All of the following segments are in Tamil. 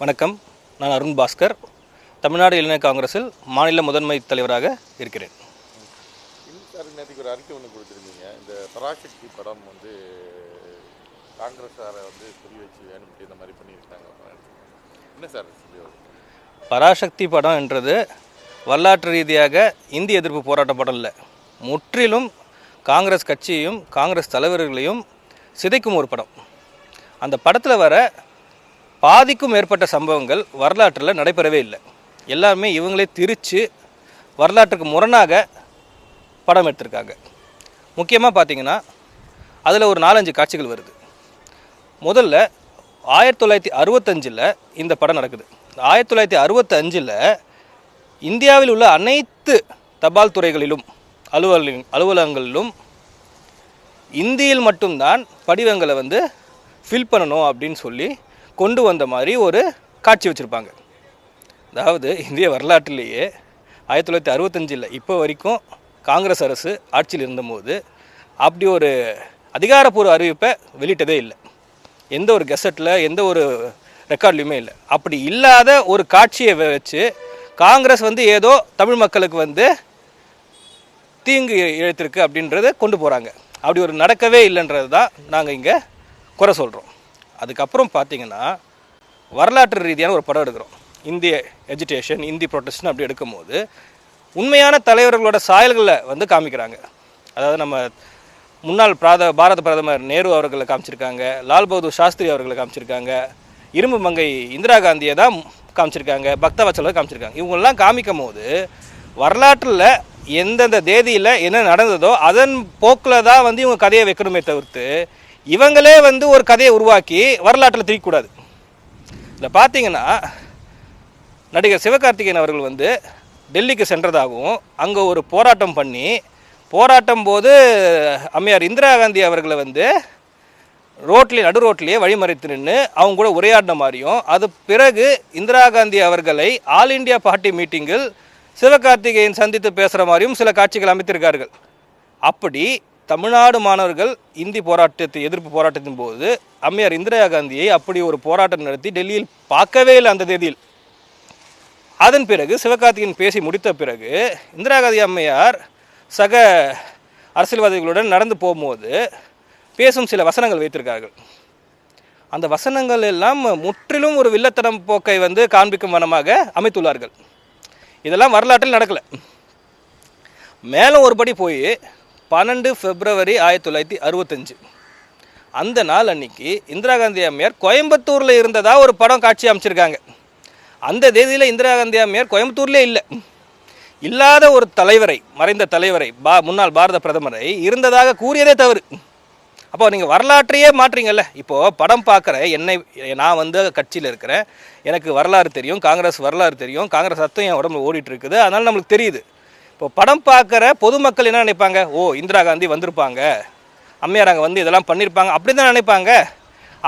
வணக்கம். நான் அருண் பாஸ்கர். தமிழ்நாடு இளைஞர் காங்கிரஸில் மாநில முதன்மை தலைவராக இருக்கிறேன். சார் நேற்றுக்கு ஒரு அறிக்கை ஒன்று கொடுத்துருந்தீங்க இந்த பராசக்தி படம் வந்து காங்கிரஸாரை வந்து குறி வச்சு வேணும்ட்டு இந்த மாதிரி பண்ணியிருக்காங்க என்ன சார் பராசக்தி படம் என்றது வரலாற்று ரீதியாக இந்திய எதிர்ப்பு போராட்ட படம் இல்லை முற்றிலும் காங்கிரஸ் கட்சியையும் காங்கிரஸ் தலைவர்களையும் சிதைக்கும் ஒரு படம். அந்த படத்தில் வர பாதிக்கும் மேற்பட்ட சம்பவங்கள் வரலாற்றில் நடைபெறவே இல்லை. எல்லாருமே இவங்களே திரித்து வரலாற்றுக்கு முரணாக படம் எடுத்திருக்காங்க. முக்கியமாக பார்த்தீங்கன்னா அதில் ஒரு நாலஞ்சு காட்சிகள் வருது. முதல்ல ஆயிரத்தி தொள்ளாயிரத்தி அறுபத்தஞ்சில் இந்த படம் நடக்குது. ஆயிரத்தி தொள்ளாயிரத்தி அறுபத்தஞ்சில் இந்தியாவில் உள்ள அனைத்து தபால் துறைகளிலும் அலுவலக அலுவலகங்களிலும் இந்தியில் மட்டும்தான் படிவங்களை வந்து ஃபில் பண்ணணும் அப்படின்னு சொல்லி கொண்டு வந்த மாதிரி ஒரு காட்சி வச்சுருப்பாங்க. அதாவது இந்திய வரலாற்றிலேயே ஆயிரத்தி தொள்ளாயிரத்தி அறுபத்தஞ்சில் இப்போ வரைக்கும் காங்கிரஸ் அரசு ஆட்சியில் இருந்தபோது அப்படி ஒரு அதிகாரப்பூர்வ அறிவிப்பை வெளியிட்டதே இல்லை. எந்த ஒரு கெசட்டில் எந்த ஒரு ரெக்கார்ட்லையுமே இல்லை. அப்படி இல்லாத ஒரு காட்சியை வச்சு காங்கிரஸ் வந்து ஏதோ தமிழ் மக்களுக்கு வந்து தீங்கு இழைத்திருக்கு அப்படின்றத கொண்டு போகிறாங்க அப்படி ஒரு நடக்கவே இல்லைன்றது தான் நாங்கள் இங்கே குறை சொல்கிறோம் அதுக்கப்புறம் பார்த்தீங்கன்னா வரலாற்று ரீதியான ஒரு படம் எடுக்கிறோம். இந்திய எஜுகேஷன் இந்தி ப்ரொட்டஸ்ட்னு அப்படி எடுக்கும்போது உண்மையான தலைவர்களோட சாயல்களை வந்து காமிக்கிறாங்க. அதாவது நம்ம முன்னாள் பிராத பாரத பிரதமர் நேரு அவர்களை காமிச்சிருக்காங்க லால் பகதூர் சாஸ்திரி அவர்களை காமிச்சிருக்காங்க இரும்பு மங்கை இந்திரா காந்தியை தான் காமிச்சிருக்காங்க பக்தவச்சலை காமிச்சிருக்காங்க. இவங்கெல்லாம் காமிக்கும் போது வரலாற்றில் எந்தெந்த தேதியில் என்ன நடந்ததோ அதன் போக்கில் தான் வந்து இவங்க கதையை வைக்கணுமே தவிர்த்து இவங்களே வந்து ஒரு கதையை உருவாக்கி வரலாற்றில் திரிக்கக்கூடாது. இதில் பார்த்தீங்கன்னா நடிகர் சிவகார்த்திகேயன் அவர்கள் வந்து டெல்லிக்கு சென்றதாகவும் அங்கே ஒரு போராட்டம் பண்ணி போராட்டம் போது அம்மையார் இந்திரா காந்தி அவர்களை வந்து ரோட்லேயே நடு ரோட்லேயே வழிமறைத்து நின்று அவங்க கூட உரையாடின மாதிரியும் அது பிறகு இந்திரா காந்தி அவர்களை ஆல் இந்தியா பார்ட்டி மீட்டிங்கில் சிவகார்த்திகேயன் சந்தித்து பேசுகிற மாதிரியும் சில காட்சிகள் அமைத்திருக்கார்கள். அப்படி தமிழ்நாடு மாணவர்கள் இந்தி போராட்டத்தை எதிர்ப்பு போராட்டத்தின் போது அம்மையார் இந்திரா காந்தியை அப்படி ஒரு போராட்டம் நடத்தி டெல்லியில் பார்க்கவே இல்லை அந்த தேதியில். அதன் பிறகு சிவகார்த்திகன் பேசி முடித்த பிறகு இந்திரா காந்தி அம்மையார் சக அரசியல்வாதிகளுடன் நடந்து போகும்போது பேசும் சில வசனங்கள் வைத்திருக்கார்கள். அந்த வசனங்கள் எல்லாம் முற்றிலும் ஒரு வில்லத்தனம் போக்கை வந்து காண்பிக்கும் வனமாக அமைத்துள்ளார்கள். இதெல்லாம் வரலாற்றில் நடக்கலை. மேலும் ஒருபடி போய் பன்னெண்டு பிப்ரவரி ஆயிரத்தி தொள்ளாயிரத்தி அறுபத்தஞ்சு. அந்த நாள் அன்னைக்கு இந்திரா காந்தி அம்மையார் கோயம்புத்தூரில் இருந்ததாக ஒரு படம் காட்சி அமைச்சிருக்காங்க. அந்த தேதியில் இந்திரா காந்தி அம்மையார் கோயம்புத்தூர்லேயே இல்லை. இல்லாத ஒரு தலைவரை மறைந்த தலைவரை பா முன்னாள் பாரத பிரதமரை இருந்ததாக கூறியதே தவறு. அப்போ நீங்கள் வரலாற்றையே மாற்றீங்கல்ல இப்போது படம் பார்க்குற என்னை நான் வந்து கட்சியில் இருக்கிறேன். எனக்கு வரலாறு தெரியும் காங்கிரஸ் வரலாறு தெரியும் காங்கிரஸ் சத்தம் என் உடம்புல ஓடிட்டு இருக்குது. அதனால் நம்மளுக்கு தெரியுது. இப்போ படம் பார்க்குற பொதுமக்கள் என்ன நினைப்பாங்க? ஓ இந்திரா காந்தி வந்திருப்பாங்க. அம்மையார் அங்கே வந்து இதெல்லாம் பண்ணியிருப்பாங்க அப்படி தான் நினைப்பாங்க.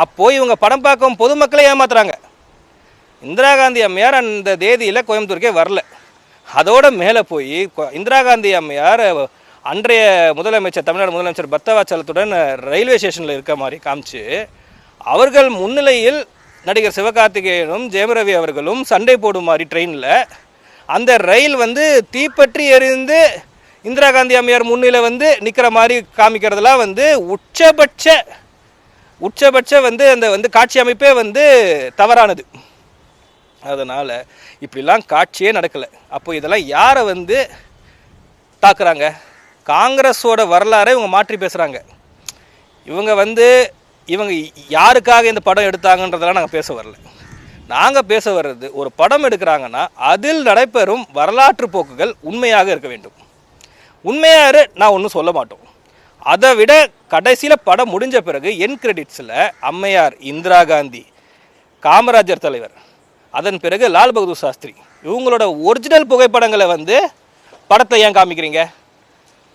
அப்போ இவங்க படம் பார்க்கும் பொதுமக்களை ஏமாத்துறாங்க. இந்திரா காந்தி அம்மையார் அந்த தேதியில் கோயம்புத்தூருக்கே வரல. அதோட மேலே போய் இந்திரா காந்தி அம்மையார் அன்றைய முதலமைச்சர் தமிழ்நாடு முதலமைச்சர் பத்தவாச்சலத்துடன் ரயில்வே ஸ்டேஷனில் இருக்க மாதிரி காமிச்சு அவர்கள் முன்னிலையில் நடிகர் சிவகார்த்திகேயனும் ஜெயமரவி அவர்களும் சண்டை போடும் மாதிரி ட்ரெயினில் அந்த ரயில் வந்து தீப்பற்றி எரிந்து இந்திரா காந்தி அம்மையார் முன்னில வந்து நிற்கிற மாதிரி காமிக்கிறதெல்லாம் வந்து உச்சபட்ச உச்சபட்ச வந்து அந்த வந்து காட்சி அமைப்பே வந்து தவறானது. அதனால் இப்படிலாம் காட்சியே நடக்கலை. அப்போ இதெல்லாம் யாரை வந்து தாக்குறாங்க? காங்கிரஸோட வரலாறை இவங்க மாற்றி பேசுகிறாங்க இவங்க வந்து இவங்க யாருக்காக இந்த படம் எடுத்தாங்கன்றதெல்லாம் நாங்கள் பேச வரல. நாங்கள் பேச வர்றது ஒரு படம் எடுக்கிறாங்கன்னா அதில் நடைபெறும் வரலாற்று போக்குகள் உண்மையாக இருக்க வேண்டும். உண்மையாக நான் ஒன்றும் சொல்ல மாட்டோம். அதை விட கடைசியில் படம் முடிஞ்ச பிறகு என் கிரெடிட்ஸில் அம்மையார் இந்திரா காந்தி காமராஜர் தலைவர் அதன் பிறகு லால் பகதூர் சாஸ்திரி இவங்களோட ஒரிஜினல் புகைப்படங்களை வந்து படத்தை ஏன் காமிக்கிறீங்க?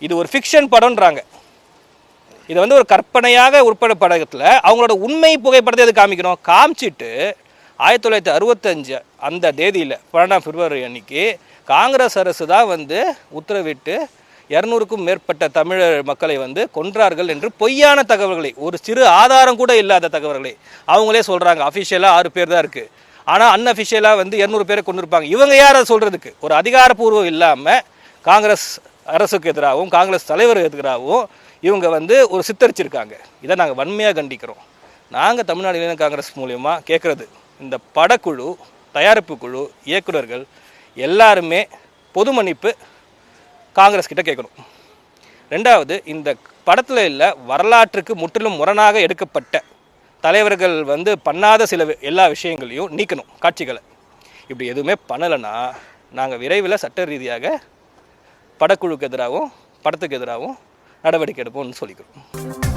இது ஒரு ஃபிக்ஷன் படம்ன்றாங்க. இதை வந்து ஒரு கற்பனையாக உட்பட படத்தில் அவங்களோட உண்மை புகைப்படத்தை எது காமிக்கணும்? காமிச்சிட்டு ஆயிரத்தி தொள்ளாயிரத்தி அறுபத்தஞ்சு அந்த தேதியில் பன்னெண்டாம் பிப்ரவரி அன்னைக்கு காங்கிரஸ் அரசு தான் வந்து உத்தரவிட்டு இரநூறுக்கும் மேற்பட்ட தமிழர் மக்களை வந்து கொன்றார்கள் என்று பொய்யான தகவல்களை ஒரு சிறு ஆதாரம் கூட இல்லாத தகவல்களை அவங்களே சொல்கிறாங்க அஃபிஷியலாக ஆறு பேர் தான் இருக்குது ஆனால் அன்அஃபிஷியலாக வந்து இரநூறு பேரை கொண்டிருப்பாங்க இவங்க யார் அதை சொல்கிறதுக்கு ஒரு அதிகாரப்பூர்வம் இல்லாமல் காங்கிரஸ் அரசுக்கு எதிராகவும் காங்கிரஸ் தலைவருக்கு எதிராகவும் இவங்க வந்து ஒரு சித்தரிச்சிருக்காங்க. இதை நாங்கள் வன்மையாக கண்டிக்கிறோம். நாங்கள் தமிழ்நாடு காங்கிரஸ் மூலயமா கேட்குறது இந்த படக்குழு தயாரிப்பு குழு இயக்குனர்கள் எல்லாருமே பொது மன்னிப்பு காங்கிரஸ் கிட்ட கேட்கணும். ரெண்டாவது இந்த படத்தில் இல்லை வரலாற்றுக்கு முற்றிலும் முரணாக எடுக்கப்பட்ட தலைவர்கள் வந்து பண்ணாத சில எல்லா விஷயங்களையும் நீக்கணும் காட்சிகளை. இப்படி எதுவுமே பண்ணலைன்னா நாங்கள் விரைவில் சட்ட ரீதியாக படக்குழுக்கு எதிராகவும் படத்துக்கு எதிராகவும் நடவடிக்கை எடுப்போம்னு சொல்லிக்கிறோம்.